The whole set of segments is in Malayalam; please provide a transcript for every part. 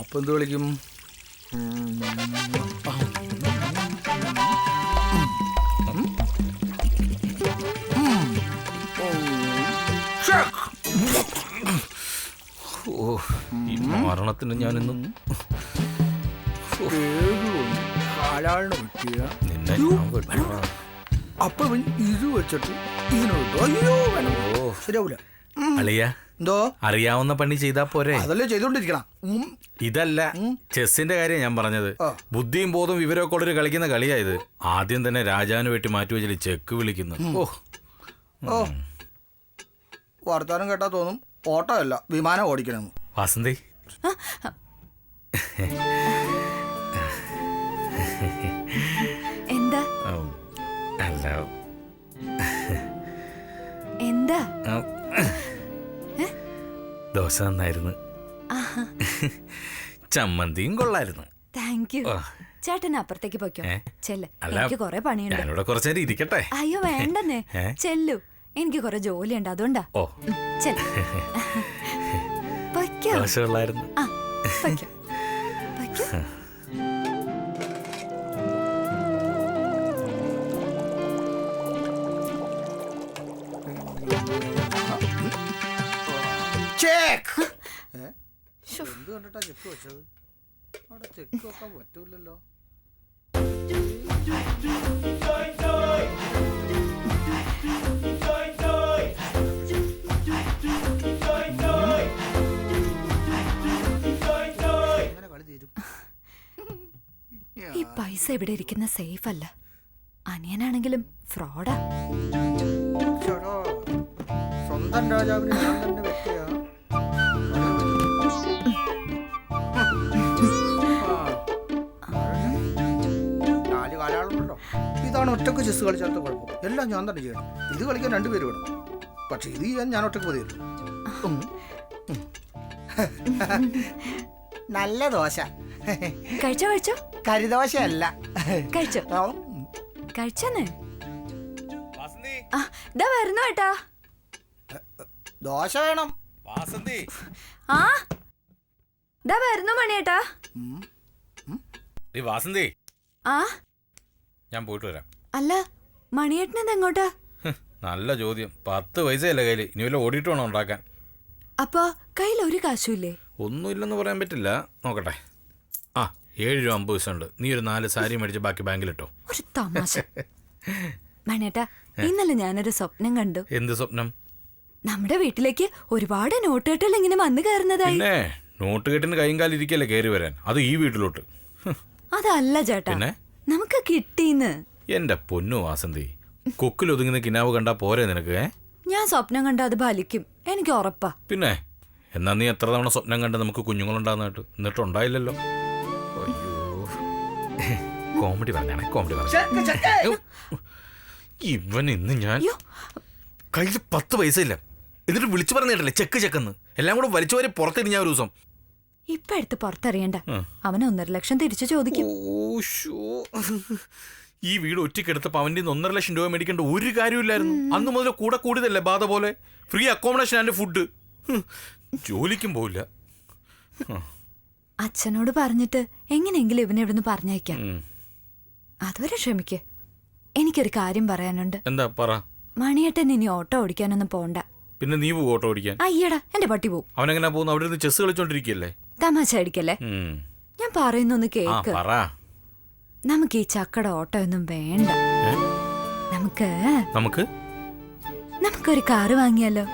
അപ്പൊ എന്ത് വിളിക്കും? ഓ ഈ മരണത്തിന് ഞാനിന്ന് കാലാളിന് പറ്റിയ നിന്നെ ഞാൻ വിട്ടു. അപ്പൊ ഇവൻ ഇത് വെച്ചിട്ട് ഇതിനോട് അയ്യോ വേണം. ശരിയാവൂല. അളിയ എന്തോ? അറിയാവുന്ന പണി ചെയ്താ പോരെ. അതല്ലേ ചെയ്തോണ്ടിരിക്കണം. ഇതല്ല ചെസ്സിന്റെ കാര്യം ഞാൻ പറഞ്ഞത്. ബുദ്ധിയും ബോധവും വിവരമൊക്കെ ഉള്ളൊരു കളിക്കുന്ന കളിയായത് ആദ്യം തന്നെ രാജാവിന് വേണ്ടി മാറ്റി വെച്ചിട്ട് ചെക്ക് വിളിക്കുന്നു. ഓ. ഓ. വർത്താനം കേട്ടാ തോന്നും ഓട്ടോ അല്ല വിമാനം ഓടിക്കണം. വാസന്തി. എന്താ? അല്ല. എന്താ? ദോശ നന്നായിരുന്നു. ചമ്മന്തിയും കൊള്ളായിരുന്നു. Thank you. ചേട്ടൻ അപ്പുറത്തേക്ക് പോയിക്കോ? ചെല്ല്. എനിക്ക് കൊറേ പണിയുണ്ട്. ഞാനിവിടെ കുറച്ചു ഇരിക്കട്ടെ? അയ്യോ വേണ്ടെന്നേ? ചെല്ലു. എനിക്ക് കൊറേ ജോലിയുണ്ട് അതുകൊണ്ടാ. ഓ. ചെല്ല്. പൊയ്ക്കോ. ദോശ കൊള്ളായിരുന്നു. ആ പൊയ്ക്കോ. പൊയ്ക്കോ. ചെക്ക്. എന്ത് കണ്ടിട്ടാ ചെക്ക് വെച്ചത്? അവിടെ ചെക്ക് വെക്കാൻ പറ്റൂലല്ലോ. ഈ പൈസ ഇവിടെ ഇരിക്കുന്ന സേഫ് അല്ല. അനിയനാണെങ്കിലും ഫ്രോഡാ സ്വന്തം രാജാവിനെ ഞാൻ തന്നെ കാലാളുണ്ടല്ലോ ഇതാണ് ഒറ്റയ്ക്ക് ചെസ് കളിച്ചാത്ത കുഴപ്പം എല്ലാം ഞാൻ തന്നെ ചെയ്യണം. ഇത് കളിക്കാൻ രണ്ടുപേര് വേണം. പക്ഷെ ഇത് ചെയ്യാൻ ഞാൻ ഒറ്റയ്ക്ക് മതിയല്ലോ. നല്ല ദോശ. കഴിച്ചോ കഴിച്ചോ? കരിദോശയല്ല. കഴിച്ചോ? കഴിച്ചെന്നേ? ആ ഇതാ വരുന്നു ഏട്ടാ. ദോശ വേണം. വാസന്തി. ആ ഇതാ വരുന്നു മണിയേട്ടാ. വാസന്തി. ആ? ഞാൻ പോയിട്ട് വരാം അല്ല മണിയേട്ടൻ എങ്ങോട്ടാ നല്ല ചോദ്യം. പത്ത് പൈസയല്ല കയ്യിൽ ഇനി വല്ല ഓടിയിട്ട് വേണം ഉണ്ടാക്കാൻ? അപ്പോ കയ്യിൽ ഒരു കാശുമില്ലേ? ഒന്നുമില്ലെന്ന് പറയാൻ പറ്റില്ല. നോക്കട്ടെ. ആ ഏഴ് രൂപ അമ്പത് പൈസ ഉണ്ട് നീ ഒരു നാല് സാരി മേടിച്ച് ബാക്കി ബാങ്കിലിട്ടോ. ഒരു തമാശ. മണിയേട്ടാ ഇന്നലെ ഞാനൊരു സ്വപ്നം കണ്ടു. എന്ത് സ്വപ്നം? നമ്മുടെ വീട്ടിലേക്ക് ഒരുപാട് നോട്ടുകെട്ടുകൾ ഇങ്ങനെ വന്നു കയറുന്നതായി. പിന്നെ നോട്ട് കെട്ടിന് കൈയും കാലിരിക്കല്ലേ കയറി വരാൻ? അത് ഈ വീട്ടിലോട്ട്. അതല്ല ചേട്ടാ. പിന്നെ? നമുക്ക് കിട്ടീന്ന്. എന്റെ പൊന്നു വാസന്തി കൊക്കിലൊതുങ്ങുന്ന കിനാവ് കണ്ടാ പോരെ നിനക്ക് ഏ? ഞാൻ സ്വപ്നം കണ്ട അത് ഫലിക്കും. എനിക്ക് ഉറപ്പാ. പിന്നെ എന്നാ നീ എത്ര തവണ സ്വപ്നം കണ്ട് നമുക്ക് കുഞ്ഞുങ്ങളുണ്ടാകുന്നതായിട്ട്? എന്നിട്ടുണ്ടായില്ലല്ലോ. അയ്യോ. കോമഡി പറഞ്ഞാണേ കോമഡി പറഞ്ഞു. ഇവൻ ഇന്ന് ഞാൻ അയ്യോ. കയ്യിൽ പത്ത് പൈസ ഇല്ല എന്നിട്ട് വിളിച്ചു പറഞ്ഞിട്ടല്ലേ ചെക്ക് ചെക്കെന്ന്. എല്ലാം കൂടെ വലിച്ചു വരെ പുറത്തിരിഞ്ഞ ഒരു ദിവസം. ഇപ്പൊ എടുത്ത് പുറത്തറിയണ്ട. അവന് അവൻ ഒന്നര ലക്ഷം തിരിച്ചു ചോദിക്കും. ഈ വീട് ഒറ്റയ്ക്കെടുത്തപ്പോ അവന്റെ ഒന്നര ലക്ഷം രൂപ മേടിക്കേണ്ട ഒരു കാര്യമില്ലായിരുന്നു അന്ന് മുതൽ കൂടെ കൂടിയതല്ലേ ബാധ പോലെ? ഫ്രീ അക്കോമഡേഷൻ ആൻഡ് ഫുഡ് ജോലിക്കും പോവില്ല. അച്ഛനോട് പറഞ്ഞിട്ട് എങ്ങനെയെങ്കിലും ഇവനെ ഇവിടുന്ന് പറഞ്ഞയക്കാം. അതുവരെ ക്ഷമിക്ക്. എനിക്കൊരു കാര്യം പറയാനുണ്ട്. എന്താ പറ? മണിയേട്ടൻ ഇനി ഓട്ടോ ഓടിക്കാനൊന്നും പോണ്ട. പിന്നെ നീ പോകും ഓട്ടോ ഓടിക്കാൻ? അയ്യടാ എന്റെ പട്ടി പോകും അവനെങ്ങനെ പോകുന്നു? അവിടെ ഇരുന്ന് ചെസ് കളിച്ചോണ്ടിരിക്കല്ലേ തമാശ അടിക്കല്ലേ. ഞാൻ പറയുന്നൊന്ന് കേക്ക്. നമുക്ക് ഈ ചക്കട ഓട്ടോ ഒന്നും വേണ്ട? നമുക്ക് നമുക്ക്? നമുക്കൊരു കാറ് വാങ്ങിയാലോ?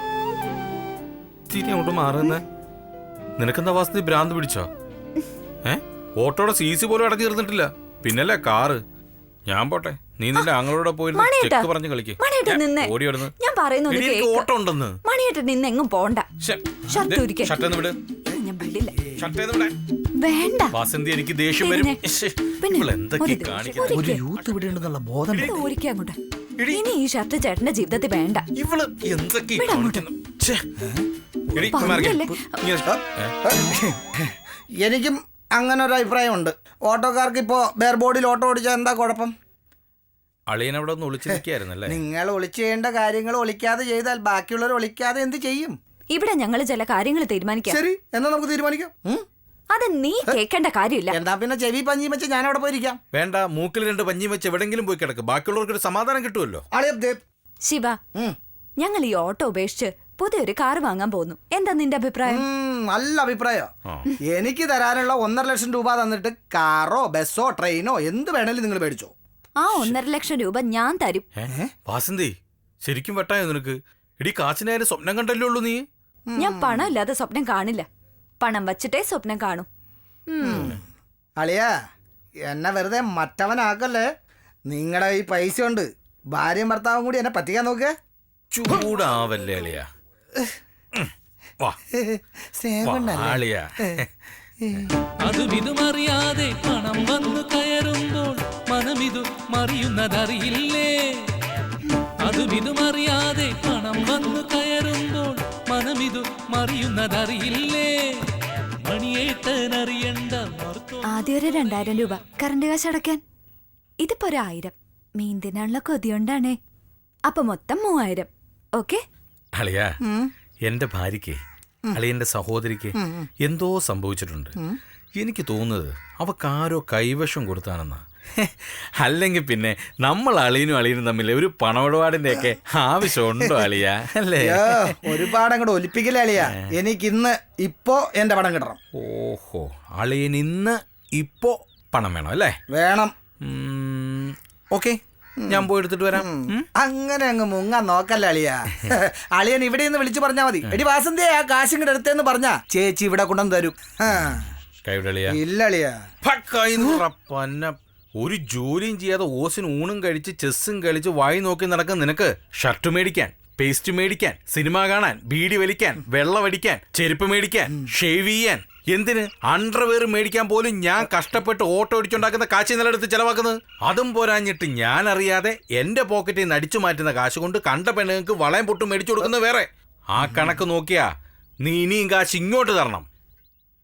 മാറുന്ന. നിനക്കെന്താ വാസത്തി ഭ്രാന്ത് പിടിച്ചോ? ഏ? ഓട്ടോയുടെ സി സി പോലും അടച്ചു തീർന്നിട്ടില്ല. പിന്നല്ലേ കാറ്? ഞാൻ പോട്ടെ. നീ നിന്റെ ആങ്ങളോടെ പോയിരുന്ന്. ചെക്ക് പറഞ്ഞു കളിക്ക്. ഓടി വരുന്നു ഞാൻ കേക്ക്. ഓട്ടം ഉണ്ടെന്ന് മണിയേട്ടൻ നിന്നെങ്ങും പോണ്ട. ഷർട്ട് വിട്. ഞാൻ വിടില്ല. വേണ്ട. വാസന്തി എനിക്ക് ദേഷ്യം വരും. ഒരു യൂത്ത് ഇവിടെ ഉണ്ടെന്നുള്ള ബോധം അങ്ങോട്ട് ഇനി ഈ ഷർട്ട് ചേട്ടന്റെ ജീവിതത്തിൽ വേണ്ട. ഇവൾ എന്തൊക്കെ എനിക്കും അങ്ങനെ ഒരു അഭിപ്രായമുണ്ട്. ഓട്ടോക്കാർക്ക് ഇപ്പോ ബെയർ ബോർഡിൽ ഓട്ടോ ഓടിച്ചാൽ എന്താ കുഴപ്പം? അളിയൻ അവിടെ ഒന്ന് ഒളിച്ചു നിങ്ങൾ ഒളിച്ചു ചെയ്യേണ്ട കാര്യങ്ങൾ ഒളിക്കാതെ ചെയ്താൽ ബാക്കിയുള്ളവർ ഒളിക്കാതെ എന്ത് ചെയ്യും? ഇവിടെ ഞങ്ങൾ ചില കാര്യങ്ങൾ തീരുമാനിക്കാം. ശരി എന്നാ നമുക്ക് തീരുമാനിക്കാം? ഉം? അത് നീ കേൾക്കേണ്ട കാര്യമില്ല. എന്താ പിന്നെ ചെവി പഞ്ഞി വെച്ച് ഞാൻ അവിടെ പോയിരിക്കാം? വേണ്ട മൂക്കിൽ രണ്ട് പഞ്ഞി വെച്ച് എവിടെങ്കിലും പോയി കിടക്ക്. ബാക്കിയുള്ളവർക്ക് ഒരു സമാധാനം കിട്ടുമല്ലോ. ആളെ ദേ. ശിവ ഉം. ഞങ്ങൾ ഈ ഓട്ടോ ഉപേക്ഷിച്ച് പുതിയൊരു കാർ വാങ്ങാൻ പോകുന്നു എന്താ നിന്റെ അഭിപ്രായം? ഉം, നല്ല അഭിപ്രായം. എനിക്ക് തരാനുള്ള ഒന്നര ലക്ഷം രൂപ തന്നിട്ട് കാറോ ബസ്സോ ട്രെയിനോ എന്ത് വേണേലും നിങ്ങൾ മേടിച്ചോ. ആ ഒന്നര ലക്ഷം രൂപ ഞാൻ തരും. ഏ? വാസന്തി ശരിക്കും വെട്ടായോ നിനക്ക്? ഇടി കാച്ചിനായാലും സ്വപ്നം കണ്ടല്ലേ ഉള്ളൂ നീ? ഞാൻ പണം ഇല്ലാതെ സ്വപ്നം കാണില്ല. പണം വച്ചിട്ടേ സ്വപ്നം കാണും. അളിയ എന്നെ വെറുതെ മറ്റവനാക്കല്ലേ? നിങ്ങളുടെ ഈ പൈസ ഉണ്ട് ഭാര്യയും ഭർത്താവും കൂടി എന്നെ പറ്റിക്കാൻ നോക്കുക ചൂടാവല്ലേ അളിയ. വാ. സ്നേഹമുണ്ടല്ലേ? അളിയ. അതുമിതുമറിയാതെ പണം വന്നു കയറുമ്പോൾ മനമിതു മറിയുന്നതറിയില്ലേ? മണിയേട്ടനറിയണ്ട മറുത്തോ ആദ്യം ഒരു രണ്ടായിരം രൂപ കറണ്ട് കാശ് അടക്കാൻ ഇതിപ്പോ ഒരു ആയിരം. മീൻ തിന്നാനുള്ള കൊതിയുണ്ടാണേ അപ്പൊ മൊത്തം മൂവായിരം. ഓക്കെ? അളിയാ എന്റെ ഭാര്യയ്ക്ക് അളിയന്റെ സഹോദരിക്ക് എന്തോ സംഭവിച്ചിട്ടുണ്ട്. എനിക്ക് തോന്നുന്നത് അവക്കാരോ കൈവശം കൊടുത്താണെന്നാ. അല്ലെങ്കിൽ പിന്നെ നമ്മൾ അളിയനും അളിയനും തമ്മിൽ ഒരു പണമിടപാടിന്റെ ഒക്കെ ആവശ്യമുണ്ടോ അളിയ? അല്ലേ? ഒരുപാട് അങ്ങോട്ട് ഒലിപ്പിക്കില്ല അളിയ. എനിക്ക് ഇന്ന് ഇപ്പോ എന്റെ പണം കിട്ടണം. ഓഹോ അളിയൻ ഇന്ന് ഇപ്പോ പണം വേണം അല്ലേ? വേണം. ഓക്കെ ഞാൻ പോയി എടുത്തിട്ട് വരാം. അങ്ങനെ അങ്ങ് മുങ്ങാൻ നോക്കല്ല അളിയ. അളിയൻ ഇവിടെ നിന്ന് വിളിച്ചു പറഞ്ഞാ മതി. എടി വാസന്തി ആ കാശും കൂടെ എടുത്തേന്ന് പറഞ്ഞാ. ചേച്ചി ഇവിടെ കൊണ്ടുവന്ന് തരും. ഇല്ല അളിയ. ഒരു ജോലിയും ചെയ്യാതെ ഓസിന് ഊണും കഴിച്ച് ചെസ്സും കളിച്ച് വായി നോക്കി നടക്കുന്ന നിനക്ക് ഷർട്ട് മേടിക്കാൻ പേസ്റ്റ് മേടിക്കാൻ സിനിമ കാണാൻ ബീഡി വലിക്കാൻ വെള്ളമടിക്കാൻ ചെരുപ്പ് മേടിക്കാൻ ഷേവ് ചെയ്യാൻ. എന്തിന്? അണ്ടർവെയർ മേടിക്കാൻ പോലും ഞാൻ കഷ്ടപ്പെട്ട് ഓട്ടോ അടിച്ചുണ്ടാക്കുന്ന കാശ് നിലയെടുത്ത് ചെലവാക്കുന്നത്? അതും പോരാഞ്ഞിട്ട് ഞാൻ അറിയാതെ എന്റെ പോക്കറ്റിൽ നിന്ന് അടിച്ചു മാറ്റുന്ന കാശ് കൊണ്ട് കണ്ട പെണ്ണുങ്ങൾക്ക് വളയം പൊട്ടും മേടിച്ചു കൊടുക്കുന്നത് വേറെ. ആ കണക്ക് നോക്കിയാ നീ ഇനിയും കാശ് ഇങ്ങോട്ട് തരണം.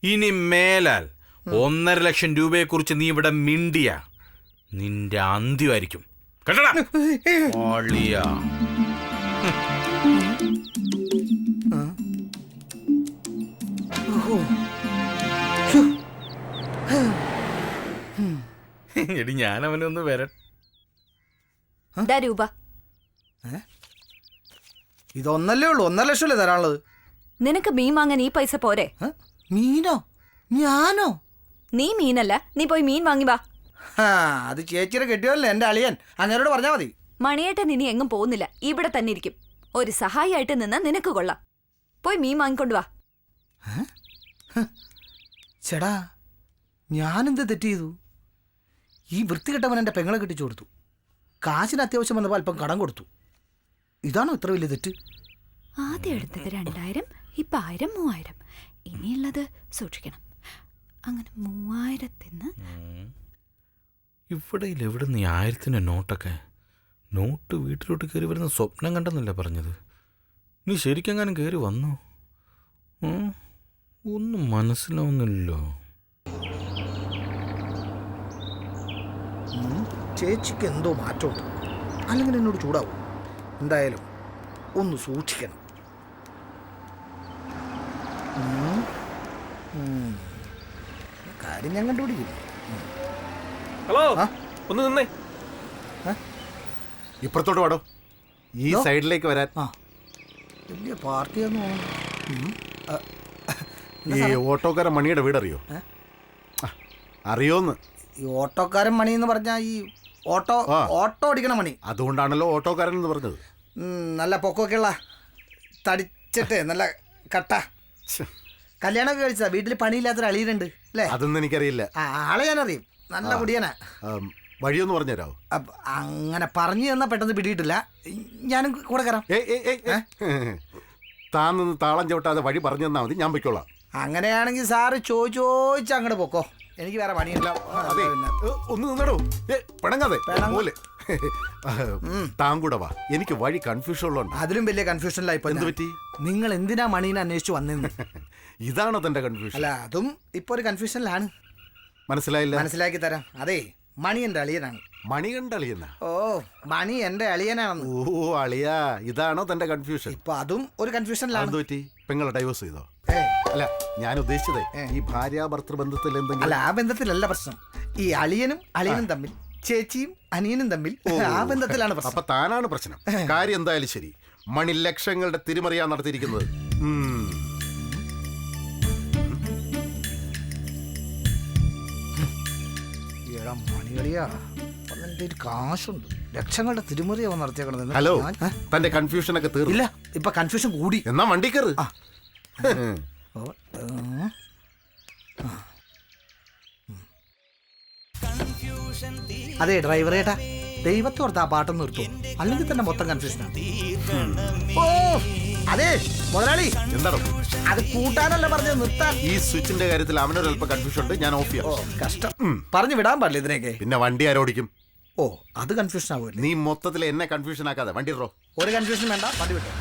ഇനി മേലാൽ ഒന്നര ലക്ഷം രൂപയെക്കുറിച്ച് നീ ഇവിടെ മിണ്ടിയ. നിന്റെ അന്ത്യമായിരിക്കും. കേട്ടടാ? ഓളിയാ. എടി ഞാൻ അവനൊന്ന് വര ദാ രൂപ. ഇതൊന്നല്ലേ ഉള്ളൂ ഒന്നര ലക്ഷം അല്ലേ തരാനുള്ളത്? നിനക്ക് മീൻ വാങ്ങാൻ ഈ പൈസ പോരെ? മീനോ? ഞാനോ? നീ മീനല്ല നീ പോയി മീൻ വാങ്ങി വാ. ആ അത് ചേച്ചിയുടെ കെട്ടിയല്ലേ എന്റെ അളിയൻ. അങ്ങനോട് പറഞ്ഞാ മതി. മണിയേട്ടൻ ഇനി എങ്ങും പോകുന്നില്ല. ഇവിടെ തന്നെ ഇരിക്കും. ഒരു സഹായിയായിട്ട് നിന്ന് നിനക്ക് കൊള്ളാം. പോയി മീൻ വാങ്ങിക്കൊണ്ട് വാ. ചേടാ ഞാനെന്ത് തെറ്റ് ചെയ്തു? ഈ വൃത്തികെട്ടവൻ എന്റെ പെങ്ങളെ കെട്ടിച്ചു കൊടുത്തു. കാശിന് അത്യാവശ്യം വന്നപ്പോൾ അല്പം കടം കൊടുത്തു. ഇതാണോ ഇത്ര വലിയ തെറ്റ്? ആദ്യം എടുത്തത് രണ്ടായിരം ഇപ്പൊ ആയിരം മൂവായിരം. ഇനിയുള്ളത് സൂക്ഷിക്കണം. അങ്ങനെ മൂവായിരത്തിന് ഇവിടെ എവിടെ നീ ആയിരത്തിന്റെ നോട്ടൊക്കെ? നോട്ട് വീട്ടിലോട്ട് കയറി വരുന്ന സ്വപ്നം കണ്ടെന്നല്ലേ പറഞ്ഞത്? നീ ശരിക്കെങ്ങാനും കയറി വന്നോ? ഒന്നും മനസ്സിലാവുന്നില്ലല്ലോ. ചേച്ചിക്ക് എന്തോ മാറ്റമുണ്ട്. അല്ലെങ്കിൽ എന്നോട് ചൂടാവും. എന്തായാലും ഒന്ന് സൂക്ഷിക്കണം. കാര്യം ഞാൻ കണ്ടുപിടിക്കും ഹലോ ഒന്ന് നിന്നേ. ഇപ്പുറത്തോട്ട് വാടോ. ഈ? സൈഡിലേക്ക് വരാൻ. ആ. വലിയ പാർട്ടിയാന്ന് തോന്നുന്നു. ഈ ഓട്ടോക്കാരൻ മണിയുടെ വീട് അറിയോ അറിയോന്ന്. ഈ ഓട്ടോക്കാരൻ മണി എന്ന് പറഞ്ഞാൽ ഈ ഓട്ടോ ഓട്ടോ അടിക്കണ മണി. അതുകൊണ്ടാണല്ലോ ഓട്ടോക്കാരൻ എന്ന് പറഞ്ഞത്. നല്ല പൊക്കമൊക്കെ ഉള്ള തടിച്ചിട്ട് നല്ല കട്ട. കല്യാണമൊക്കെ കഴിച്ചതാ. വീട്ടിൽ പണിയില്ലാത്തൊരു അളിയിലുണ്ട് അല്ലേ? അതൊന്നും എനിക്കറിയില്ല. ആളെ ഞാൻ ഞാനറിയും. നല്ല കുടിയനാ ആം, വഴിയൊന്ന് പറഞ്ഞുതരാമോ അങ്ങനെ പറഞ്ഞു തന്നാ പെട്ടെന്ന് പിടിയിട്ടില്ല. ഞാനും കൂടെ കയറാം. താൻ നിന്ന് താളം ചവിട്ടാതെ വഴി പറഞ്ഞു തന്നാൽ മതി ഞാൻ പൊയ്ക്കോളാം. അങ്ങനെയാണെങ്കിൽ സാറ് ചോദിച്ചോദിച്ച് ചോദിച്ച് അങ്ങോട്ട് പൊക്കോ. എനിക്ക് വേറെ പണിയില്ല. അതെ. ഒന്ന് നിന്നടോ. പിണങ്ങാതെ. പിണങ്ങ- പോലെ താൻ കൂടെ വാ. എനിക്ക് വഴി കൺഫ്യൂഷൻ ഉള്ളതുണ്ട് അതിലും വലിയ കൺഫ്യൂഷനിലായിപ്പോ എന്ത് പറ്റി? നിങ്ങൾ എന്തിനാ മണീനെ അന്വേഷിച്ച് വന്നിരുന്നു ഇതാണോ തന്റെ കൺഫ്യൂഷൻ അല്ല അതും ഇപ്പൊ ഒരു കൺഫ്യൂഷനിലാണ് മനസ്സിലായില്ല? മനസ്സിലാക്കി തരാം. അതെ മണി എന്റെ അളിയനാണ്. മണി കണ്ടളിയെന്ന ഓ മണി എന്റെ അളിയനാണെന്ന്. ഓ അളിയ ഇതാണോ തന്റെ കൺഫ്യൂഷൻ ഇപ്പൊ അതും ഒരു കൺഫ്യൂഷനിലാണ് പറ്റി? പെങ്ങളെ ഡൈവേഴ്സ് ചെയ്തോ? അല്ല ഞാൻ ഉദ്ദേശിച്ചത് ഈ ഭാര്യ ഭർത്തൃ ബന്ധത്തിൽ അല്ല എന്തെങ്കിലും ആ ബന്ധത്തിലല്ല പ്രശ്നം. ഈ അളിയനും അളിയനും തമ്മിൽ ചേച്ചിയും അനിയനും തമ്മിൽ ആ ബന്ധത്തിലാണ് പ്രശ്നം. അപ്പൊ താനാണ് പ്രശ്നം. കാര്യം എന്തായാലും ശരി. മണി ലക്ഷങ്ങളുടെ തിരിമറിയാ നടത്തിയിരിക്കുന്നത്. ഉം. എടാ ഒരു കാശുണ്ട്. ലക്ഷങ്ങളുടെ തിരുമറിയാവും നടത്തിയേക്കണത്. ഹലോ? തന്റെ കൺഫ്യൂഷൻ ഒക്കെ തീർന്നില്ല ഇപ്പൊ കൺഫ്യൂഷൻ കൂടി. എന്നാ വണ്ടി കയറ്. അതെ ഡ്രൈവറേട്ടാ ദൈവത്തോർത്ത് ആ പാട്ടൊന്ന് നിർത്തും. അല്ലെങ്കിൽ തന്നെ മൊത്തം കൺഫ്യൂഷനാണ് ഓ അതെ മുതലാളി. എന്താണോ? അത് കൂട്ടാനല്ല പറഞ്ഞത് നിർത്താൻ. ഈ സ്വിച്ചിന്റെ കാര്യത്തിൽ അവനൊരു അല്പം കൺഫ്യൂഷൻ ഉണ്ട് ഞാൻ ഓഫ് ഓ ചെയ്യാം കഷ്ടം പറഞ്ഞു വിടാൻ പാടില്ല ഇതിനൊക്കെ പിന്നെ വണ്ടി ആരോടിക്കും ഓ അത് കൺഫ്യൂഷൻ ആവുമല്ലേ. നീ മൊത്തത്തിൽ എന്നെ കൺഫ്യൂഷൻ ആക്കാതെ വണ്ടി ഇറോ ഒരു കൺഫ്യൂഷൻ വേണ്ട വണ്ടി വിട്ടോ.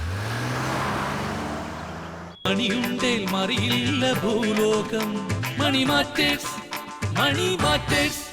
മണിയുണ്ടേൽ മറിയില്ല ഭൂലോകം. Money matters money matters